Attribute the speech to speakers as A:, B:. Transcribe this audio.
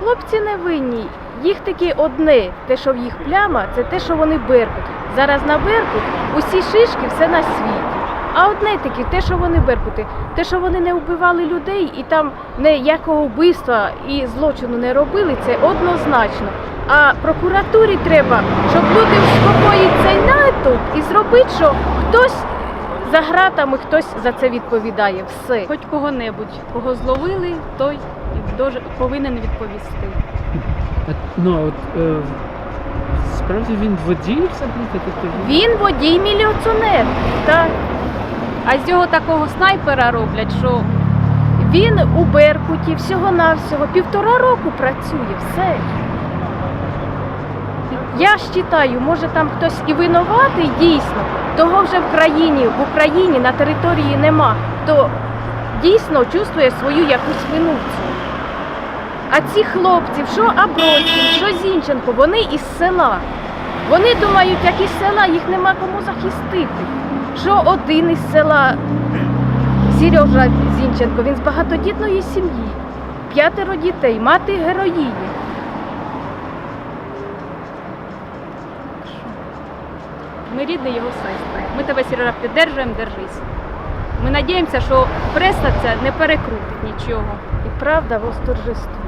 A: Хлопці не винні. Їх таки одне, те, що в їх пляма, це те, що вони беркут. Зараз на беркут усі шишки, все на світі. А одне таки, те, що вони беркути, те, що вони не вбивали людей і там ніякого вбивства і злочину не робили, це однозначно. А прокуратурі треба, щоб люди вспокоїть цей натовп і зробити, що хтось за гратами, хтось за це відповідає. Все.
B: Хоч кого-небудь, кого зловили, той повинен відповісти.
C: Ну, а от е, справді він водій взагалі? Тобто він-
A: водій міліціонер. Так.
B: А з цього такого снайпера роблять, що
A: Він у Беркуті всього-навсього півтора року працює, все. Я ж вважаю, може там хтось і винуватий дійсно, того вже в країні, в Україні на території нема, то дійсно чувствує свою якусь вину. А ці хлопці, що Аброськін, що Зінченко, вони із села. Вони думають, як із села їх нема кому захистити. Що один із села Сережа Зінченко, він з багатодітної сім'ї, п'ятеро дітей, мати героїні.
B: ми рідні його сестри. Ми тебе, Сережа, піддержуємо, держись. Ми надіємося, що преса ця не перекрутить нічого.
A: І правда восторжествує.